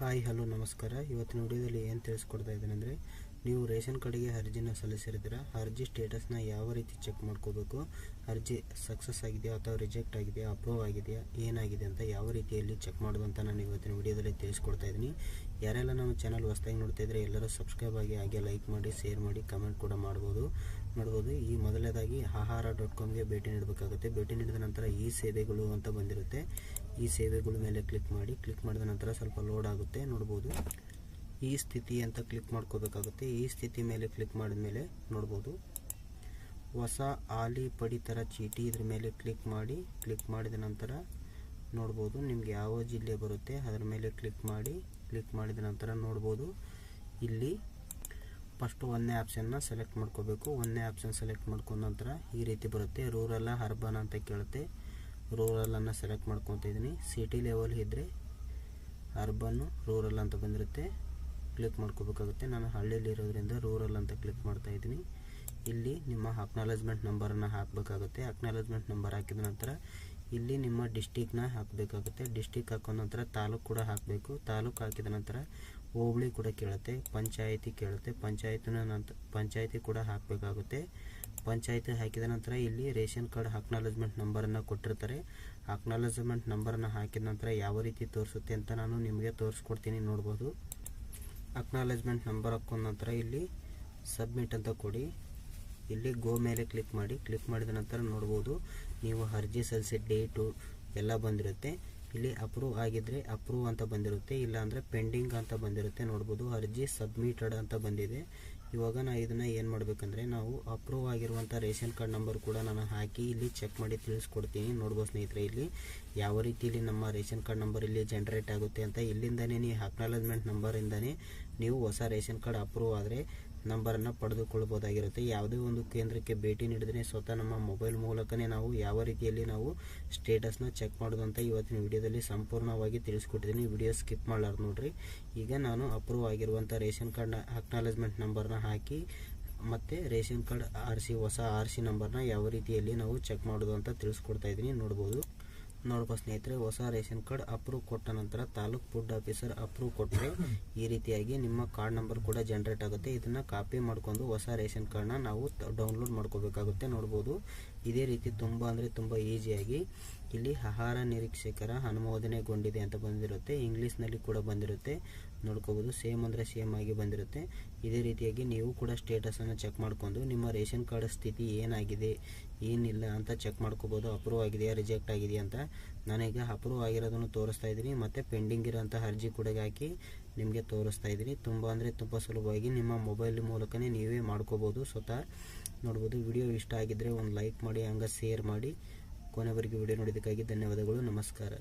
Hi hello ನಮಸ್ಕಾರ. ಇವತ್ತಿನ ವಿಡಿಯೋದಲ್ಲಿ ಏನು ತಿಳಿಸ್ಕೊಡ್ತಾ ಇದ್ದೇನೆ ನೀವು ರೇಷನ್ ಕಾರ್ಡಿಗೆ ಅರ್ಜಿನ ಸಲ್ಲಿಸಿರ್ತೀರ? ಅರ್ಜಿ ಸ್ಟೇಟಸ್ನ ಯಾವ ರೀತಿ ಚೆಕ್ ಮಾಡ್ಕೋಬೇಕು? ಅರ್ಜಿ ಸಕ್ಸಸ್ ಆಗಿದೆಯಾ ಅಥವಾ ರಿಜೆಕ್ಟ್ ಆಗಿದೆಯಾ, ಅಪ್ರೂವ್ ಆಗಿದೆಯಾ, ಏನಾಗಿದೆ ಅಂತ ಯಾವ ರೀತಿಯಲ್ಲಿ ಚೆಕ್ ಮಾಡೋದು ಅಂತ ನಾನು ಇವತ್ತಿನ ವಿಡಿಯೋದಲ್ಲಿ ತಿಳಿಸ್ಕೊಡ್ತಾ ಇದ್ದೀನಿ. ಯಾರೆಲ್ಲ ನಮ್ಮ ಚಾನಲ್ ಹೊಸ್ದಾಗಿ ನೋಡ್ತಾ ಇದ್ರೆ ಎಲ್ಲರೂ ಸಬ್ಸ್ಕ್ರೈಬ್ ಆಗಿ ಹಾಗೆ ಲೈಕ್ ಮಾಡಿ, ಶೇರ್ ಮಾಡಿ, ಕಮೆಂಟ್ ಕೂಡ ಮಾಡ್ಬೋದು. ನೋಡ್ಬೋದು, ಈ ಮೊದಲನೇದಾಗಿ ಆಹಾರ ಡಾಟ್ ಕಾಮ್ಗೆ ಭೇಟಿ ನೀಡಬೇಕಾಗುತ್ತೆ. ಭೇಟಿ ನೀಡಿದ ನಂತರ ಈ ಸೇವೆಗಳು ಅಂತ ಬಂದಿರುತ್ತೆ. ಈ ಸೇವೆಗಳ ಮೇಲೆ ಕ್ಲಿಕ್ ಮಾಡಿ, ಕ್ಲಿಕ್ ಮಾಡಿದ ನಂತರ ಸ್ವಲ್ಪ ಲೋಡ್ ಆಗುತ್ತೆ. ನೋಡ್ಬೋದು. ಈ ಸ್ಥಿತಿ ಅಂತ ಕ್ಲಿಕ್ ಮಾಡ್ಕೋಬೇಕಾಗುತ್ತೆ. ಈ ಸ್ಥಿತಿ ಮೇಲೆ ಕ್ಲಿಕ್ ಮಾಡಿದ ಮೇಲೆ ನೋಡ್ಬೋದು. ಹೊಸ ಆಲಿ ಪಡಿತರ ಚೀಟಿ ಇದ್ರ ಮೇಲೆ ಕ್ಲಿಕ್ ಮಾಡಿ ಕ್ಲಿಕ್ ಮಾಡಿದ ನಂತರ ನೋಡ್ಬೋದು ನಿಮ್ಗೆ ಯಾವ ಜಿಲ್ಲೆ ಬರುತ್ತೆ, ಅದರ ಮೇಲೆ ಕ್ಲಿಕ್ ಮಾಡಿ ಕ್ಲಿಕ್ ಮಾಡಿದ ನಂತರ ನೋಡ್ಬೋದು. ಇಲ್ಲಿ ಫಸ್ಟ್ ಒಂದನೇ ಆಪ್ಷನ್ನ ಸೆಲೆಕ್ಟ್ ಮಾಡ್ಕೋಬೇಕು. ಒಂದನೇ ಆಪ್ಷನ್ ಸೆಲೆಕ್ಟ್ ಮಾಡ್ಕೊಂಡ ನಂತರ ಈ ರೀತಿ ಬರುತ್ತೆ. ರೂರಲ್ಲ ಅರ್ಬನ್ ಅಂತ ಕೇಳುತ್ತೆ. ರೂರಲನ್ನು ಸೆಲೆಕ್ಟ್ ಮಾಡ್ಕೊತಿದ್ದೀನಿ ಸಿಟಿ ಲೆವೆಲ್ ಇದ್ದರೆ ಅರ್ಬನ್ನು ರೂರಲ್ ಅಂತ ಬಂದಿರುತ್ತೆ. ಕ್ಲಿಕ್ ಮಾಡ್ಕೋಬೇಕಾಗುತ್ತೆ. ನಾನು ಹಳ್ಳಿಯಲ್ಲಿ ಇರೋದ್ರಿಂದ ರೂರಲ್ ಅಂತ ಕ್ಲಿಕ್ ಮಾಡ್ತಾ ಇದ್ದೀನಿ. ಇಲ್ಲಿ ನಿಮ್ಮ ಅಕ್ನಾಲಜ್ಮೆಂಟ್ ನಂಬರನ್ನು ಹಾಕಬೇಕಾಗುತ್ತೆ. ಅಕ್ನಾಲಜ್ಮೆಂಟ್ ನಂಬರ್ ಹಾಕಿದ ನಂತರ ಇಲ್ಲಿ ನಿಮ್ಮ ಡಿಸ್ಟಿಕ್ನ ಹಾಕಬೇಕಾಗುತ್ತೆ. ಡಿಸ್ಟಿಕ್ ಹಾಕೋ ನಂತರ ತಾಲೂಕು ಕೂಡ ಹಾಕಬೇಕು. ತಾಲೂಕು ಹಾಕಿದ ನಂತರ ಹೋಬಳಿ ಕೂಡ ಕೇಳುತ್ತೆ. ಪಂಚಾಯಿತಿ ಕೇಳುತ್ತೆ. ಪಂಚಾಯತಿನ ನಂತರ ಪಂಚಾಯಿತಿ ಕೂಡ ಹಾಕಬೇಕಾಗುತ್ತೆ. ಪಂಚಾಯಿತಿ ಹಾಕಿದ ನಂತರ ಇಲ್ಲಿ ರೇಷನ್ ಕಾರ್ಡ್ ಅಕ್ನಾಲಜ್ಮೆಂಟ್ ನಂಬರನ್ನು ಕೊಟ್ಟಿರ್ತಾರೆ. ಅಕ್ನಾಲಜ್ಮೆಂಟ್ ನಂಬರನ್ನು ಹಾಕಿದ ನಂತರ ಯಾವ ರೀತಿ ತೋರಿಸುತ್ತೆ ಅಂತ ನಾನು ನಿಮಗೆ ತೋರಿಸ್ಕೊಡ್ತೀನಿ ನೋಡ್ಬೋದು. ಅಕ್ನಾಲಜ್ಮೆಂಟ್ ನಂಬರ್ ಹಾಕೊಂಡ ನಂತರ ಇಲ್ಲಿ ಸಬ್ಮಿಟ್ ಅಂತ ಕೊಡಿ. ಇಲ್ಲಿ ಗೋ ಮೇಲೆ ಕ್ಲಿಕ್ ಮಾಡಿ. ಕ್ಲಿಕ್ ಮಾಡಿದ ನಂತರ ನೋಡ್ಬೋದು, ನೀವು ಅರ್ಜಿ ಸಲ್ಲಿಸಿದ ಡೇಟು ಎಲ್ಲ ಬಂದಿರುತ್ತೆ. ಇಲ್ಲಿ ಅಪ್ರೂವ್ ಆಗಿದ್ರೆ ಅಪ್ರೂವ್ ಅಂತ ಬಂದಿರುತ್ತೆ ಇಲ್ಲ ಅಂದ್ರೆ ಪೆಂಡಿಂಗ್ ಅಂತ ಬಂದಿರುತ್ತೆ. ನೋಡ್ಬೋದು, ಅರ್ಜಿ ಸಬ್ಮಿಟೆಡ್ ಅಂತ ಬಂದಿದೆ. ಇವಾಗ ನಾ ಇದನ್ನು ಏನು ಮಾಡಬೇಕಂದ್ರೆ, ನಾವು ಅಪ್ರೂವ್ ಆಗಿರುವಂಥ ರೇಷನ್ ಕಾರ್ಡ್ ನಂಬರ್ ಕೂಡ ನಾನು ಹಾಕಿ ಇಲ್ಲಿ ಚೆಕ್ ಮಾಡಿ ತಿಳಿಸ್ಕೊಡ್ತೀನಿ. ನೋಡ್ಬೋದು ಸ್ನೇಹಿತರೆ, ಇಲ್ಲಿ ಯಾವ ರೀತಿಯಲ್ಲಿ ನಮ್ಮ ರೇಷನ್ ಕಾರ್ಡ್ ನಂಬರ್ ಇಲ್ಲಿ ಜನರೇಟ್ ಆಗುತ್ತೆ ಅಂತ ಇಲ್ಲಿಂದನೇ ನೀವು ಅಕ್ನಾಲಜ್ಮೆಂಟ್ ನಂಬರಿಂದನೇ ನೀವು ಹೊಸ ರೇಷನ್ ಕಾರ್ಡ್ ಅಪ್ರೂವ್ ಆದರೆ ನಂಬರನ್ನು ಪಡೆದುಕೊಳ್ಬೋದಾಗಿರುತ್ತೆ. ಯಾವುದೇ ಒಂದು ಕೇಂದ್ರಕ್ಕೆ ಭೇಟಿ ನೀಡಿದ್ರೆ ಸ್ವತಃ ನಮ್ಮ ಮೊಬೈಲ್ ಮೂಲಕನೇ ನಾವು ಯಾವ ರೀತಿಯಲ್ಲಿ ನಾವು ಸ್ಟೇಟಸ್ನ ಚೆಕ್ ಮಾಡೋದು ಅಂತ ಇವತ್ತಿನ ವಿಡಿಯೋದಲ್ಲಿ ಸಂಪೂರ್ಣವಾಗಿ ತಿಳಿಸ್ಕೊಟ್ಟಿದ್ದೀನಿ. ವಿಡಿಯೋ ಸ್ಕಿಪ್ ಮಾಡಲಾರ್ದು ನೋಡ್ರಿ. ಈಗ ನಾನು ಅಪ್ರೂವ್ ಆಗಿರುವಂಥ ರೇಷನ್ ಕಾರ್ಡ್ನ ಅಕ್ನಾಲಜ್ಮೆಂಟ್ ನಂಬರ್ನ ಹಾಕಿ ಮತ್ತು ರೇಷನ್ ಕಾರ್ಡ್ ಆರ್ ಸಿ ಹೊಸ ಆರ್ ಸಿ ನಂಬರ್ನ ಯಾವ ರೀತಿಯಲ್ಲಿ ನಾವು ಚೆಕ್ ಮಾಡೋದು ಅಂತ ತಿಳಿಸ್ಕೊಡ್ತಾ ಇದ್ದೀನಿ. ನೋಡ್ಬೋದು. ನೋಡ್ಬೋ ಸ್ನೇಹಿತರೆ, ಹೊಸ ರೇಷನ್ ಕಾರ್ಡ್ ಅಪ್ರೂವ್ ಕೊಟ್ಟ ನಂತರ ತಾಲೂಕ್ ಫುಡ್ ಆಫೀಸರ್ ಅಪ್ರೂವ್ ಕೊಟ್ಟರೆ ಈ ರೀತಿಯಾಗಿ ನಿಮ್ಮ ಕಾರ್ಡ್ ನಂಬರ್ ಕೂಡ ಜನರೇಟ್ ಆಗುತ್ತೆ. ಇದನ್ನು ಕಾಪಿ ಮಾಡಿಕೊಂಡು ಹೊಸ ರೇಷನ್ ಕಾರ್ಡ್ನ ನಾವು ಡೌನ್ಲೋಡ್ ಮಾಡ್ಕೋಬೇಕಾಗುತ್ತೆ. ನೋಡ್ಬೋದು. ಇದೇ ರೀತಿ ತುಂಬ ಅಂದರೆ ತುಂಬ ಈಸಿಯಾಗಿ ಇಲ್ಲಿ ಆಹಾರ ನಿರೀಕ್ಷಕರ ಅನುಮೋದನೆಗೊಂಡಿದೆ ಅಂತ ಬಂದಿರುತ್ತೆ. ಇಂಗ್ಲೀಷ್ನಲ್ಲಿ ಕೂಡ ಬಂದಿರುತ್ತೆ. ನೋಡ್ಕೋಬೋದು. ಸೇಮ್ ಅಂದರೆ ಸೇಮ್ ಆಗಿ ಬಂದಿರುತ್ತೆ. ಇದೇ ರೀತಿಯಾಗಿ ನೀವು ಕೂಡ ಸ್ಟೇಟಸನ್ನು ಚೆಕ್ ಮಾಡ್ಕೊಂಡು ನಿಮ್ಮ ರೇಷನ್ ಕಾರ್ಡ್ ಸ್ಥಿತಿ ಏನಾಗಿದೆ, ಏನಿಲ್ಲ ಅಂತ ಚೆಕ್ ಮಾಡ್ಕೋಬೋದು. ಅಪ್ರೂವ್ ಆಗಿದೆಯಾ ರಿಜೆಕ್ಟ್ ಆಗಿದೆಯಾ ಅಂತ ನಾನೀಗ ಅಪ್ರೂವ್ ಆಗಿರೋದನ್ನು ತೋರಿಸ್ತಾ ಇದ್ದೀನಿ. ಮತ್ತು ಪೆಂಡಿಂಗ್ ಇರೋಂಥ ಅರ್ಜಿ ಕೂಡ ಹಾಕಿ ನಿಮಗೆ ತೋರಿಸ್ತಾ ಇದ್ದೀನಿ. ತುಂಬ ಅಂದರೆ ತುಂಬ ಸುಲಭವಾಗಿ ನಿಮ್ಮ ಮೊಬೈಲ್ ಮೂಲಕನೇ ನೀವೇ ಮಾಡ್ಕೋಬೋದು ಸ್ವತಃ ನೋಡ್ಬೋದು. ವಿಡಿಯೋ ಇಷ್ಟ ಆಗಿದ್ದರೆ ಒಂದು ಲೈಕ್ ಮಾಡಿ, ಹಂಗೆ ಶೇರ್ ಮಾಡಿ. ಕೊನೆವರೆಗೆ ವಿಡಿಯೋ ನೋಡಿದ್ದಕ್ಕಾಗಿ ಧನ್ಯವಾದಗಳು. ನಮಸ್ಕಾರ.